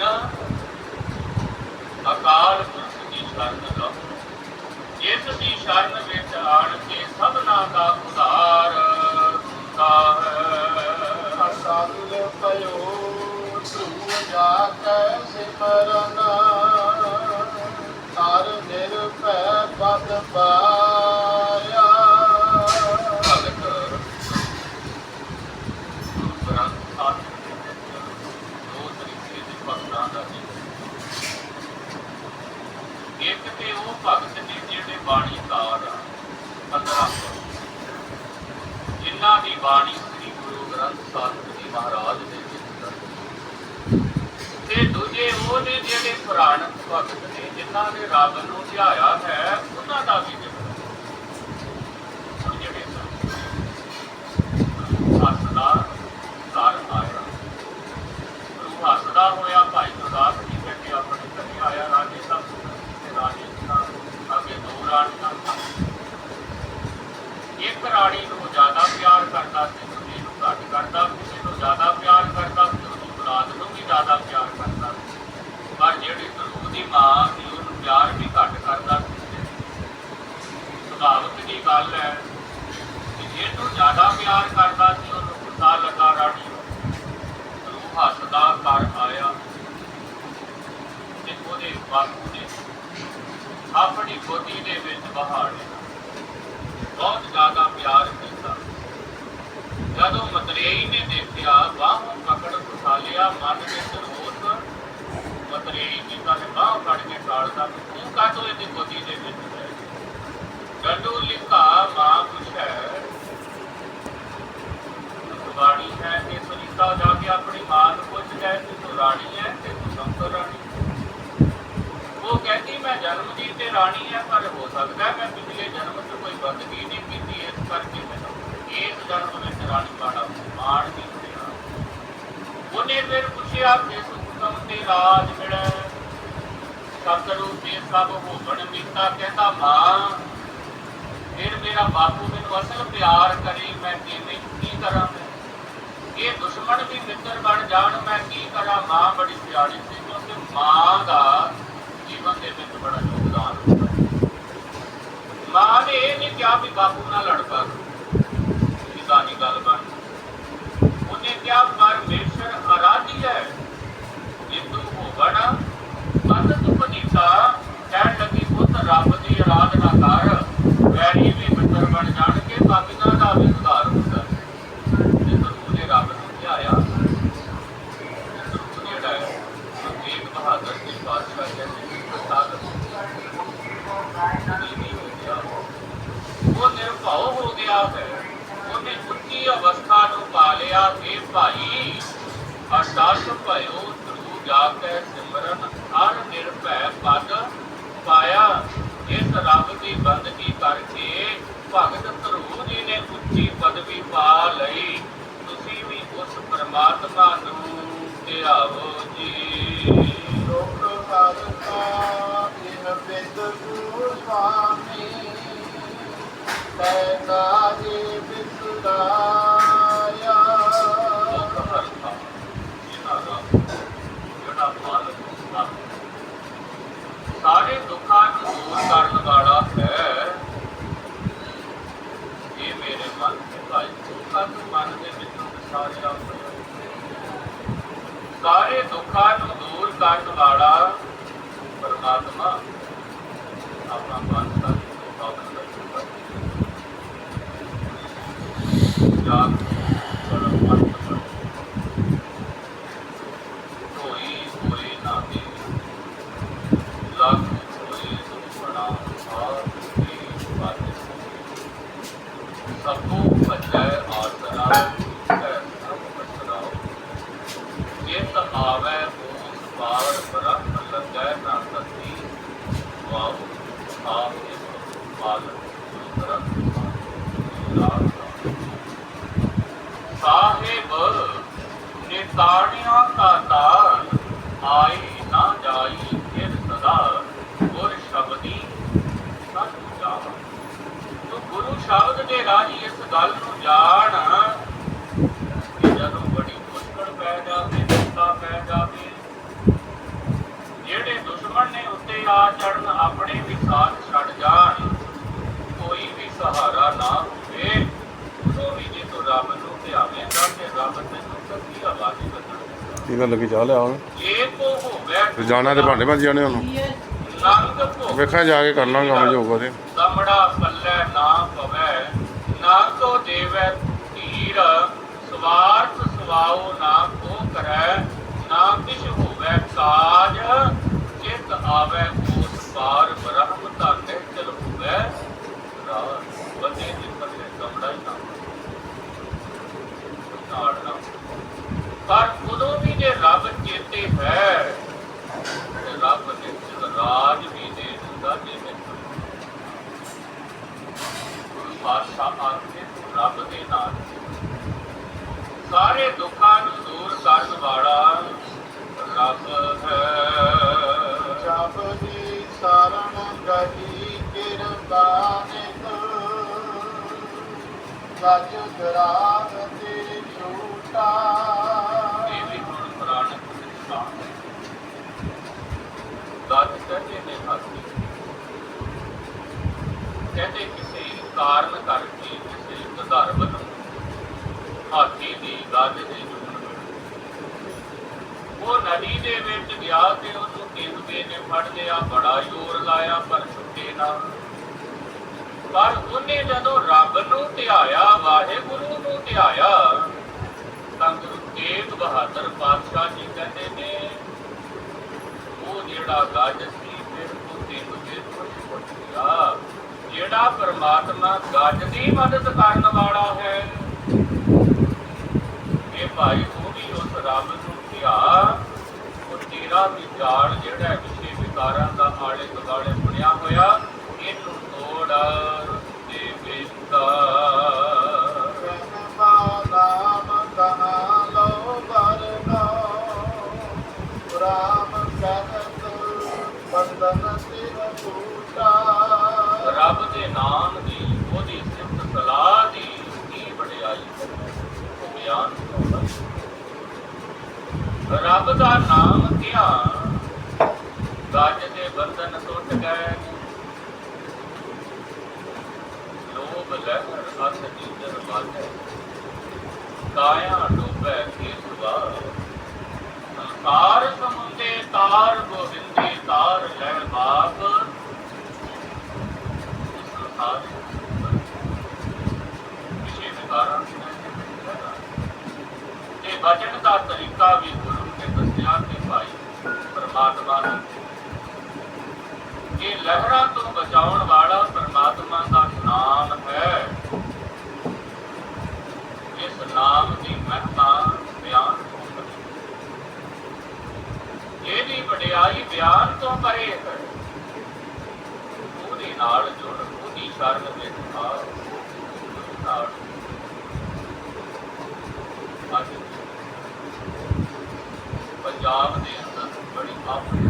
ਕਹਿੰਦੇ ਅਕਾਲ ਪੁਰਖ ਦੀ ਸ਼ਰਨ ਲਓ। ਜਿਸ ਦੀ ਸ਼ਰਨ ਵਿੱਚ ਆਣ ਕੇ ਸਭਨਾ ਦਾ ਉਧਾਰ ਹੁੰਦਾ ਹੈ। ਸਾਧੁ ਪਇਓ ਧੂ ਜਾ ਕੈ ਸਿਮਰਨ। ਨੇ ਜਿਹੜੇ ਬਾਣੀਕਾਰ ਆ 15 ਜਿਨ੍ਹਾਂ ਦੀ ਬਾਣੀ ਸ੍ਰੀ ਗੁਰੂ ਗ੍ਰੰਥ ਸਾਹਿਬ ਜੀ ਮਹਾਰਾਜ ਦੇ ਵਿੱਚ ਤੇ ਦੂਜੇ ਉਹਦੇ ਜਿਹੜੇ ਪੁਰਾਣ ਭਗਤ ਨੇ, ਜਿਨ੍ਹਾਂ ਨੇ ਰੱਬ ਨੂੰ ਧਿਆਇਆ ਹੈ ਉਹਨਾਂ ਦਾ ਵੀ ਜ਼ਿਕਰ ਹੁਣ ਜਿਹੜੇ ਹੱਸਦਾ ਘਰ ਆਇਆ ਗੁਰੂ ਹੱਸਦਾ ਹੋਇਆ ਭਾਈ ਗੁਰਦਾਸ ਜੀ ਕਹਿੰਦੇ ਆਪਣੇ ਘਰੇ ਆਇਆ ਰਾਜੇ ਦਾ ਤੇ ਰਾਜੇ ਦਾ ਅੱਗੇ ਦੋ ਰਾਣੀਆਂ ਸਨ। ਇੱਕ ਰਾਣੀ ਨੂੰ ਜ਼ਿਆਦਾ ਪਿਆਰ ਕਰਦਾ ਸੀ ਦੂਜੀ ਨੂੰ ਘੱਟ ਕਰਦਾ, ਕਿਸੇ ਨੂੰ ਜ਼ਿਆਦਾ ਪਿਆਰ ਕਰਦਾ ਸੀ ਉਹਦੀ ਔਲਾਦ ਨੂੰ ਵੀ ਜ਼ਿਆਦਾ ਪਿਆਰ ਕਰਦਾ। ਸੀ ਪਰ ਜਿਹੜੀ ਰੂਹ ਦੀ ਮਾਂ ਸੀ, ਉਹਨੂੰ ਪਿਆਰ ਵੀ ਘੱਟ ਕਰਦਾ। ਸੀ ਸੁਭਾਵਿਕ ਦੀ ਗੱਲ ਹੈ ਕਿ ਜਿਹਨੂੰ ਜ਼ਿਆਦਾ ਪਿਆਰ ਕਰਦਾ ਸੀ ਉਹਨੂੰ ਗੁੱਸਾ ਲੱਗਾ ਰਾਣੀ ਨੂੰ ਹੱਸਦਾ ਘਰ ਆਇਆ ਤੇ ਉਹਦੇ ਬਾਪੂ ਨੇ ਆਪਣੀ ਗੋਦੀ ਦੇ ਵਿੱਚ ਬਹਾ ਬਹੁਤ ਜ਼ਿਆਦਾ ਪਿਆਰ ਕੀਤਾ। ਜਦੋਂ ਮਤਰੇਈ ਨੇ ਦੇਖਿਆ, ਬਾਹੋਂ ਪਕੜ ਉਠਾ ਲਿਆ, ਮਨ ਵਿੱਚ ਰੋਸ, ਮਤਰੇਈ ਜੀ ਦਾ ਬਾਹ ਫੜ ਕੇ ਟਾਲਦਾ ਤੂੰ ਕਾਹਤੋਂ ਇਹਦੀ ਗੋਦੀ ਦੇ ਵਿੱਚ ਹੈ ਡੰਡੂ ਲਿਖਾ, ਮਾਂ ਪੁੱਛੈ ਬਾਣੀ ਹੈ ਕਿ ਸੁਨੀਤਾ ਜਾ ਕੇ ਆਪਣੀ ਮਾਂ ਨੂੰ ਪੁੱਛ ਜਾਏ ਕਿ ਤੂੰ ਰਾਣੀ ਹੈ ਤੇ ਤੂੰ ਸ਼ੰਕਰ ਰਾਣੀ? ਉਹ ਕਹਿੰਦੀ, ਮੈਂ ਜਨਮ ਦੀ ਤੇ ਰਾਣੀ ਹੈ, ਪਰ ਹੋ ਸਕਦਾ ਮੈਂ 'ਚ ਨਹੀਂ ਕੀਤੀ ਇਸ ਕਰਕੇ ਮੈਨੂੰ ਇਸ ਜਨਮ ਵਿੱਚ ਰਾਣੀ ਬਾੜਾ ਮਾਣ ਨਹੀਂ ਉਹਨੇ ਫਿਰ ਪੁੱਛਿਆ ਕਿ ਸੁਖਮ ਤੇ ਰਾਜ ਮਿਲੇ। ਸਤਰੂ ਤੇ ਸਭ ਹੋਵਣ ਮੀਤਾ ਕਹਿੰਦਾ, ਮਾਂ, ਫਿਰ ਮੇਰਾ ਬਾਪੂ ਮੈਨੂੰ ਅਸਲ ਪਿਆਰ ਕਰੇ, ਮੈਂ ਕਿਵੇਂ ਕੀ ਕਰਾਂ ਮੈਂ? ਇਹ ਦੁਸ਼ਮਣ ਵੀ ਮਿੱਤਰ ਬਣ ਜਾਣ, ਮੈਂ ਕੀ ਕਰਾਂ? ਮਾਂ ਬੜੀ ਪਿਆਰੀ ਸੀ, ਕਿਉਂਕਿ ਮਾਂ ਦਾ ਜੀਵਨ ਦੇ ਵਿੱਚ ਬੜਾ ਮਾਂ ਨੇ ਇਹ ਨਹੀਂ ਕਿਹਾ ਵੀ ਬਾਪੂ ਨਾਲ ਲੜ ਪਾ ਇਹਦਾ ਨਹੀਂ ਗੱਲ ਬਣ ਉਹਨੇ ਕਿਹਾ ਪਰਮੇਸ਼ਰ ਅਰਾਧੀ ਹੈ। ਜਿੰਦੂ ਹੋਵਣ, ਮਨ ਤੁਪਨੀਤਾ ਕਹਿਣ ਲੱਗੀ, ਪੁੱਤ, ਰੱਬ ਦੀ ਆਰਾਧਨਾ ਕਰ। ਵੈਰੀ ਵੀ ਮਿੱਤਰ ਬਣ ਜਾਣਗੇ, ਬਾਕੀਆਂ ਦਾ ਵੀ ਸੁਧਾਰ ਹੁੰਦਾ ਜੇ ਗੁਰੂ ਨੇ ਰੱਬ ਨੂੰ ਧਿਆਇਆ। ਗੁਰੂ ਜਿਹੜਾ ਹੈ ਬਹਾਦਰ ਜੀ ਪਾਤਸ਼ਾਹ ਕਹਿੰਦੇ ਨੇ ਪ੍ਰਸਾਦ ਨਹੀਂ ਹੋ ਗਿਆ ਉਹ ਨਿਰਭਉ ਉਹਨੇ ਉੱਚੀ ਅਵਸਥਾ ਨੂੰ ਪਾ ਲਿਆ ਕਿ ਭਾਈ, ਅਰਦਾਸ ਭਇਓ ਧਰੂ ਜਾ ਕੇ ਸਿਮਰਨ, ਹਰ ਨਿਰਭੈ ਪਦ ਪਾਇਆ। ਇਸ ਰੱਬ ਦੀ ਬੰਦਗੀ ਕਰਕੇ ਭਗਤ ਧਰੂ ਜੀ ਨੇ ਉੱਚੀ ਪਦਵੀ ਪਾ ਲਈ। ਤੁਸੀਂ ਵੀ ਉਸ ਪਰਮਾਤਮਾ ਨੂੰ ਧਿਆਵੋ ਜੀ। ਲੋਕ ਹਰਤਾ ਇਹ ਬਿਦ ਗੁਰੂ ਸੁਆਮੀ, ਪੈਦਾ ਸਾਰੇ ਦੁੱਖਾਂ ਨੂੰ ਦੂਰ ਕਰਨ ਵਾਲਾ ਪਰਮਾਤਮਾ ਆਪਣਾ ਬਾਦਸ਼ਾਹ ਦੀ ਸਾਧਨ ਕਰਦਾ ਜਾਗ ਕਰਮ ਮਨ ਕਰ ਕੋਈ ਕੋਈ ਨਾ ਦੇ ਲੱਖ ਕੋਈ ਸੁਪਨਾ ਆਰ ਦੀ ਬਾਤ ਸਭੋ ਬਚੈ ਆਸਰਾ ਹੈ ਸਭ ਬਚਰਾਓ ਜਿਤ ਆਵੈ ਉਸ ਪਾਰ ਬ੍ਰਹਮ ਲੱਗੈ ਨਾ ਸਤੀ ਵਾਉ ਆਪ ਇਸ ਪਾਲ ਗੁਰੂ ਗ੍ਰੰਥ ਸਾਹਿਬ ਨੇ ਤਾੜੀਆਂ ਕਾ ਤਾਲ ਆਈ ਨਾ ਜਾਈ, ਫਿਰ ਸਦਾ ਗੁਰ ਸ਼ਬਦੀ ਸਤ ਜਾਵਾ। ਤੂੰ ਗੁਰੂ ਸ਼ਬਦ ਦੇ ਰਾਹੀ ਇਸ ਗੱਲ ਨੂੰ ਜਾਣ ਕਿ ਜਦੋਂ ਬੜੀ ਮੁਸ਼ਕਲ ਪੈ ਜਾਵੇ ਦਿੱਤਾ ਪੈ ਚੜਨ ਆਪਣੇ ਵੀ ਸਾਥ ਛੱਡ ਜਾਣ ਕੋਈ ਵੀ ਸਹਾਰਾ ਨਾ ਹੋਵੇ ਉਦੋਂ ਵੀ ਜੇ ਤੂੰ ਰੱਬ ਨੂੰ ਧਿਆਵੇਂਗਾ ਤੇ ਰੱਬ ਤੈਨੂੰ ਸੱਚੀ ਆਵਾਜ਼ ਬਦਲ ਕੀ ਗੱਲ ਲੱਗੀ ਚਾਹ ਲਿਆ ਹੁਣ ਜੇ ਕੋ ਹੋਵੇ ਤੇ ਜਾਣਾ ਤੇ ਭਾਂਡੇ ਭੱਜ ਜਾਣੇ ਉਹਨੂੰ। ਨੰਗ ਭੋ ਵੇਖਾਂ ਜਾ ਕੇ ਕਰ ਲਾਂਗਾ ਕੰਮ ਜੋ ਹੋਊਗਾ ਤੇ। ਦਮੜਾ ਪੱਲੇ ਨਾ ਪਵੇ, ਨਾ ਕੋ ਦੇਵੈ ਧੀਰ ਸਵਾਰਥ ਸਵਾਉ ਨਾ ਕੋ ਕਰੈ, ਨਾ ਕਿਛ ਹੋਵੇ ਕਾਜ, ਚਿਤ ਆਵੇ ਸਰਣ ਕਿਰਪਾ ਨਿਤ ਗੱਜ ਗਰਾਗ ਤੇ ਛੂਟਾ ਇਹ ਵੀ ਹੁਣ ਪੁਰਾਣ ਸਿੱਖਾਂ ਗੱਜ ਕਹਿੰਦੇ ਨੇ ਹਾਥੀ ਕਹਿੰਦੇ ਕਿਸੇ ਕਾਰਨ ਕਰਕੇ ਕਿਸੇ ਗਧਰਵ ਹਾਥੀ ਦੀ ਗੱਜ ਦੇ ਉਹ ਨਦੀ ਦੇ ਵਿੱਚ ਗਿਆ ਤੇ ਉਹਨੂੰ ਕਿਸਵੇ ਨੇ ਫੜ ਲਿਆ ਬੜਾ ਜ਼ੋਰ ਲਾਇਆ, ਪਰ ਛੁੱਟੇ ਨਾ। ਪਰ ਉਹਨੇ ਜਦੋਂ ਰੱਬ ਨੂੰ ਧਿਆਇਆ, ਵਾਹਿਗੁਰੂ ਨੂੰ ਧਿਆਇਆ, ਤਾਂ ਗੁਰੂ ਤੇਗ ਬਹਾਦਰ ਪਾਤਸ਼ਾਹ ਜੀ ਕਹਿੰਦੇ ਨੇ, ਉਹ ਜਿਹੜਾ ਗੱਜ ਸੀ, ਫਿਰ ਉਹ ਤਿੰਨ ਦੇ ਕੁਝ ਗਿਆ ਜਿਹੜਾ ਪਰਮਾਤਮਾ ਗੱਜ ਦੀ ਮਦਦ ਕਰਨ ਵਾਲਾ ਹੈ, ਇਹ ਭਾਈ ਉਹ ਵੀ ਉਸ ਰੱਬ ਨੂੰ ਧਿਆ ਉਹ ਤੇਰਾ ਜਾਲ ਜਿਹੜਾ ਹੈ ਵਿਸ਼ੇ ਵਿਕਾਰਾਂ ਦਾ ਆਲੇ ਦੁਆਲੇ ਬਣਿਆ ਹੋਇਆ, ਇਹਨੂੰ ਤੋੜ ਦੇ ਵੇਖਦਾ। ਰੱਬ ਦੇ ਨਾਮ ਦੀ, ਉਹਦੀ ਸਿਫਤ ਸਲਾਹ ਦੀ ਕੀ ਵਡਿਆਈ ਹੈ? ਬਿਆਨ ਕਰਦਾ ਰੱਬ ਦਾ ਨਾਮ ਧਿਆਨ, ਗੱਜ ਦੇ ਬੰਧਨ ਟੁੱਟ ਗਏ। ਲੋਭ ਲਹਿਰ ਅਸ ਜੀਦਰ ਬਾਧੇ ਕਾਇਆ ਡੋਬੈ ਕੇ ਸੁਵਾ ਸੰਸਾਰ ਸਮੁੰਦੇ ਤਾਰ, ਗੋਬਿੰਦੇ ਤਾਰ ਲੈ ਬਾਪ ਸੰਸਾਰ ਵਿਸ਼ੇ ਵਿਕਾਰਾਂ ਦੀ ਇਹ ਦਾ ਤਰੀਕਾ ਵੀ ਭਾਈ ਨੂੰ। ਇਹ ਲਹਿਰਾਂ ਤੋਂ ਬਚਾਉਣ ਵਾਲਾ ਪਰਮਾਤਮਾ ਦਾ ਨਾਮ ਹੈ। ਇਸ ਨਾਮ ਦੀ ਮਹਿਮਾ ਬਿਆਨ ਇਹਦੀ ਵਡਿਆਈ ਬਿਆਨ ਤੋਂ ਪਰੇ ਹੈ। ਉਹਦੇ ਨਾਲ ਜੁੜ, ਉਹਦੀ ਸ਼ਰਨ ਵਿੱਚ ਆ ਨਾਲ ਪੰਜਾਬ ਦੇ ਅੰਦਰ ਬੜੀ ਆਪਣੀ